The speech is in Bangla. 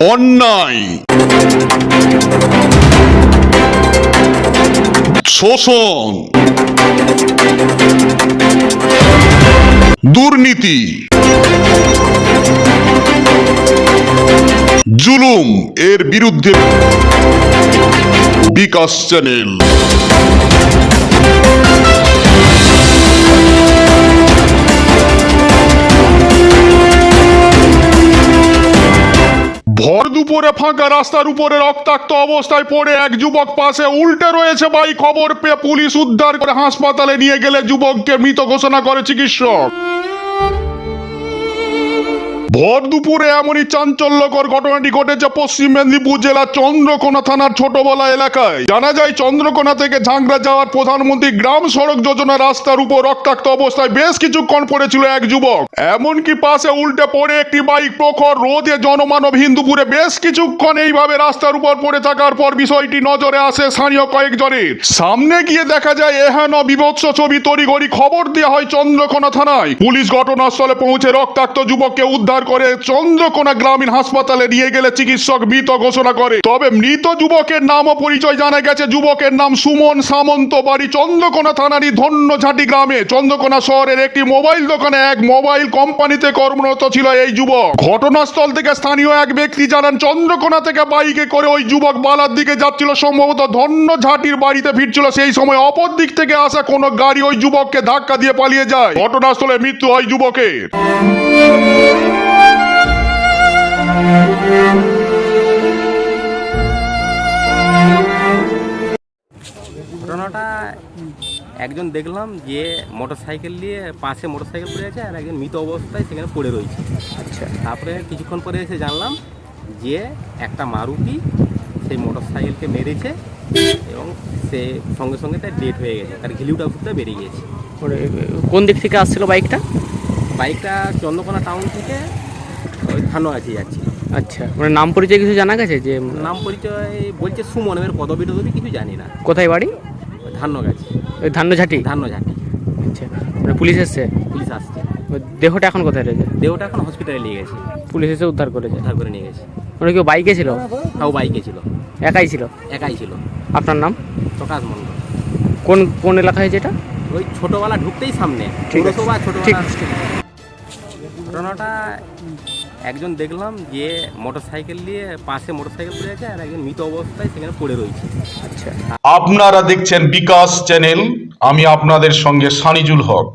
অন্যায়। শোষণ। দুর্নীতি। জুলুম এর বিরুদ্ধে বিকাশ চ্যানেল। দুপুরে ফাঁকা রাস্তার উপরে রক্তাক্ত অবস্থায় পড়ে এক যুবক পাশে উল্টে রয়েছে বাই খবর পেয়ে পুলিশ উদ্ধার করে হাসপাতালে নিয়ে গেলে যুবককে মৃত ঘোষণা করে চিকিৎসক। ভর দুপুরে এমনই চাঞ্চল্যকর ঘটনাটি ঘটেছে পশ্চিম মেদিনীপুর জেলার চন্দ্রকোনা থানার ছোটবলা এলাকায়। জানা যায়, চন্দ্রকোনা থেকে ঝাংরা যাওয়ার প্রধানমন্ত্রী গ্রাম সড়ক যোজনা রাস্তার উপর রক্তাক্ত অবস্থায় বেশ কিছুক্ষণ পড়েছিল এক যুবক। এমনকি পাশে উল্টে পড়ে একটি বাইক প্রখর রোদে জনমানব হিন্দুপুরে বেশ কিছুক্ষণ এইভাবে রাস্তার উপর পড়ে থাকার পর বিষয়টি নজরে আসে স্থানীয় কয়েকজনের। সামনে গিয়ে দেখা যায়, এহেন বিভৎস ছবি তড়িঘড়ি খবর দেওয়া হয় চন্দ্রকোনা থানায়। পুলিশ ঘটনাস্থলে পৌঁছে রক্তাক্ত যুবককে উদ্ধার করে চন্দ্রকোনা গ্রামীণ হাসপাতালে নিয়ে গেলে চিকিৎসক মৃত ঘোষণা করে। তবে মৃত যুবকের নাম ও পরিচয় জানা গেছে। যুবকের নাম সুমন সামন্ত, বাড়ি চন্দ্রকোনা থানারই ধন্যঝাটি গ্রামে। চন্দ্রকোনা শহরের একটি মোবাইল দোকানে এক মোবাইল কোম্পানিতে কর্মরত ছিল এই যুবক। ঘটনাস্থল থেকে স্থানীয় এক ব্যক্তি জানান, চন্দ্রকোনা থেকে বাইকে করে ওই যুবক বালার দিকে যাচ্ছিল। সম্ভবত ধন্যঝাটির বাড়িতে ফিরছিল। সেই সময় অপর দিক থেকে আসা কোনো গাড়ি ওই যুবককে ধাক্কা দিয়ে পালিয়ে যায়। ঘটনাস্থলে মৃত্যু হয় যুবকের। ঘটনাটা একজন দেখলাম যে মোটর সাইকেল নিয়ে পাশে মোটর সাইকেল পড়ে আছে আর একজন মৃত অবস্থায় সেখানে পড়ে রয়েছে। আচ্ছা। তারপরে কিছুক্ষণ পরে এসে জানলাম যে একটা মারুতি সেই মোটর সাইকেলকে মেরেছে এবং সে সঙ্গে সঙ্গে তার ডেট হয়ে গেছে তার ঘিলিউটা ফুটতে বেরিয়ে গেছে। কোন দিক থেকে আসছিল বাইকটা? বাইকটা চন্দ্রকোনা টাউন থেকে ওই থানোয়াছি যাচ্ছে আচ্ছা মানে নাম পরিচয় কিছু জানা গেছে যে নাম পরিচয় বলছে সুমন এর পদবি টদবি কিছু জানি না। কোথায় বাড়ি? ধান্য গাছে ওই ধান্যঝাটি? ধান্যঝাটি। আচ্ছা মানে পুলিশ এসছে? পুলিশ আসছে। দেহটা এখন কোথায় রয়েছে? দেহটা এখন হসপিটালে নিয়ে গেছে। পুলিশ এসে উদ্ধার করেছে? উদ্ধার করে নিয়ে গেছে। মানে কেউ বাইকে ছিল? তাও বাইকে ছিল। একাই ছিল? একাই ছিল। আপনার নাম? প্রকাশ মন্ডল কোন কোন এলাকায় যেটা ওই ছোটবেলা ঢুকতেই সামনে। ঠিক আছে। ঠিক। ঘটনাটা একজন দেখলাম যে মোটর সাইকেল নিয়ে পাশে মোটর সাইকেল পড়ে আছে আর একজন মৃত অবস্থায় সেখানে পড়ে রয়েছে। আচ্ছা আপনারা দেখছেন বিকাশ চ্যানেল, আমি আপনাদের সঙ্গে সানিজুল হক।